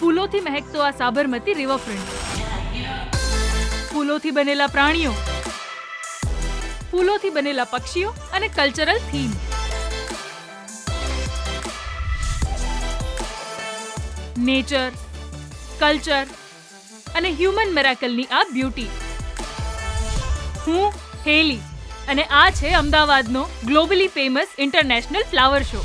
ફૂલોથી મહેકતો આ સાબરમતી રિવરફ્રન્ટ. ફૂલોથી બનેલા પ્રાણીઓ. ફૂલોથી બનેલા પક્ષીઓ અને કલ્ચરલ થીમ નેચર કલ્ચર અને હ્યુમન મેરાકલની આ બ્યુટી હું હેલી અને આ છે અમદાવાદનો globally famous international flower show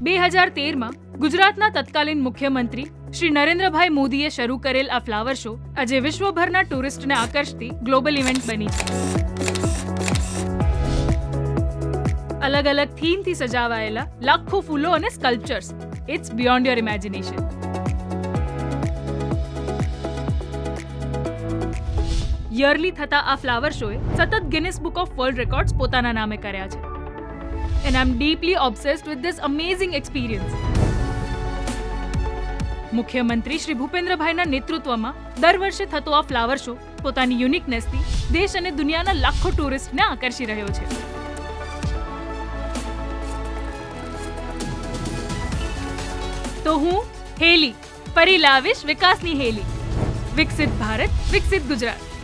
બે હજાર તેરમાં ગુજરાતના તત્કાલીન મુખ્યમંત્રી શ્રી નરેન્દ્રભાઈ મોદીએ શરૂ કરેલ આ ફ્લાવર શો આજે વિશ્વભરના ટુરિસ્ટને આકર્ષતી ગ્લોબલ ઇવેન્ટ બની છે. અલગ અલગ થીમથી સજાવાયેલા લાખો ફૂલો અને sculptures it's beyond your imagination yearly થતા આ ફ્લાવર શોએ સતત Guinness book of world records પોતાના નામે કર્યા છે. And I am deeply obsessed with this amazing experience મુખ્યમંત્રી શ્રી ભૂપેન્દ્રભાઈના નેતૃત્વમાં દર વર્ષે થતો આ ફ્લાવર શો પોતાની યુનિકનેસથી દેશ અને દુનિયાના લાખો ટુરિસ્ટને આકર્ષી રહ્યો છે. તો હું હેલી ફરી લાવીશ વિકાસની હેલી. વિકસિત ભારત વિકસિત ગુજરાત.